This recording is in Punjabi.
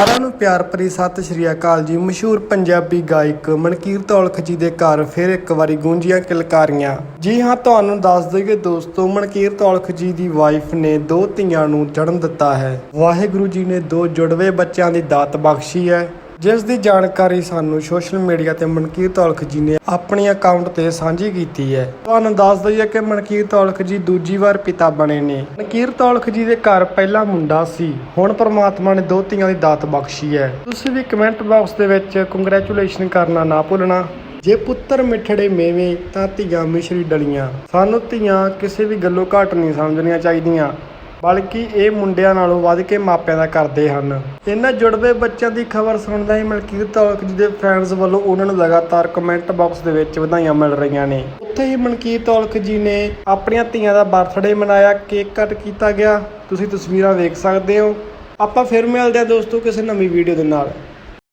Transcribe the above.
ਸਾਰਿਆਂ ਨੂੰ ਪਿਆਰ ਭਰੀ ਸਤਿ ਸ਼੍ਰੀ ਅਕਾਲ ਜੀ। ਮਸ਼ਹੂਰ ਪੰਜਾਬੀ ਗਾਇਕ ਮਨਕੀਰਤ ਤੌਲਖ ਜੀ ਦੇ ਘਰ ਫਿਰ ਇੱਕ ਵਾਰੀ ਗੂੰਜੀਆਂ ਕਿਲਕਾਰੀਆਂ। ਜੀ ਹਾਂ, ਤੁਹਾਨੂੰ ਦੱਸ ਦਈਏ ਦੋਸਤੋ, ਮਨਕੀਰਤ ਤੌਲਖ ਜੀ ਦੀ ਵਾਈਫ ਨੇ ਦੋ ਧੀਆਂ ਨੂੰ ਜਨਮ ਦਿੱਤਾ ਹੈ। ਵਾਹਿਗੁਰੂ ਜੀ ਨੇ ਦੋ ਜੁੜਵੇ ਬੱਚਿਆਂ ਦੀ ਦਾਤ ਬਖਸ਼ੀ ਹੈ। ਜਿਸ ਦੀ ਜਾਣਕਾਰੀ ਸਾਨੂੰ ਸੋਸ਼ਲ ਮੀਡੀਆ ਤੇ ਮਨਕੀਰ ਤੌਲਖ ਜੀ ਨੇ ਆਪਣੇ ਅਕਾਊਂਟ ਤੇ ਸਾਂਝੀ ਕੀਤੀ ਹੈ। ਤੁਹਾਨੂੰ ਦੱਸ ਦਈਏ ਕਿ ਮਨਕੀਰ ਤੌਲਖ ਜੀ ਦੂਜੀ ਵਾਰ ਪਿਤਾ ਬਣੇ ਨੇ। ਮਨਕੀਰ ਤੌਲਖ ਜੀ ਦੇ ਘਰ ਪਹਿਲਾ ਮੁੰਡਾ ਸੀ। ਹੁਣ ਪ੍ਰਮਾਤਮਾ ਨੇ ਦੋ ਧੀਆਂ ਦੀ ਦਾਤ ਬਖਸ਼ੀ ਹੈ। ਤੁਸੀਂ ਵੀ ਕਮੈਂਟ ਬਾਕਸ ਦੇ ਵਿੱਚ ਕੰਗ੍ਰੈਚੁਲੇਸ਼ਨ ਕਰਨਾ ਨਾ ਭੁੱਲਣਾ। ਜੇ ਪੁੱਤਰ ਮਿੱਠੜੇ ਮੇਵੇਂ ਤਾਂ ਧੀਆਂ ਮਿਸ਼ਰੀ ਡਲੀਆਂ। ਸਾਨੂੰ ਧੀਆਂ ਕਿਸੇ ਵੀ ਗੱਲੋਂ ਘੱਟ ਨਹੀਂ ਸਮਝਣੀਆਂ ਚਾਹੀਦੀਆਂ। ਬਲਕਿ ਇਹ ਮੁੰਡਿਆਂ ਨਾਲੋਂ ਵੱਧ ਕੇ ਮਾਪਿਆਂ ਦਾ ਕਰਦੇ ਹਨ। ਇਹਨਾਂ ਜੁੜਵੇ ਬੱਚਿਆਂ ਦੀ ਖਬਰ ਸੁਣਦਾ ਹੀ ਮਲਕੀਤ ਔਲਖ ਜੀ ਦੇ ਫੈਨਸ ਵੱਲੋਂ ਉਹਨਾਂ ਨੂੰ ਲਗਾਤਾਰ ਕਮੈਂਟ ਬਾਕਸ ਦੇ ਵਿੱਚ ਵਧਾਈਆਂ ਮਿਲ ਰਹੀਆਂ ਨੇ। ਉੱਥੇ ਹੀ ਮਨਕੀਤ ਔਲਖ ਜੀ ਨੇ ਆਪਣੀਆਂ ਧੀਆਂ ਦਾ ਬਰਥਡੇ ਮਨਾਇਆ ਕੇਕ ਕੱਟ ਕੀਤਾ ਗਿਆ। ਤੁਸੀਂ ਤਸਵੀਰਾਂ ਵੇਖ ਸਕਦੇ ਹੋ। ਆਪਾਂ ਫਿਰ ਮਿਲਦੇ ਹਾਂ ਦੋਸਤੋ ਕਿਸੇ ਨਵੀਂ ਵੀਡੀਓ ਦੇ ਨਾਲ।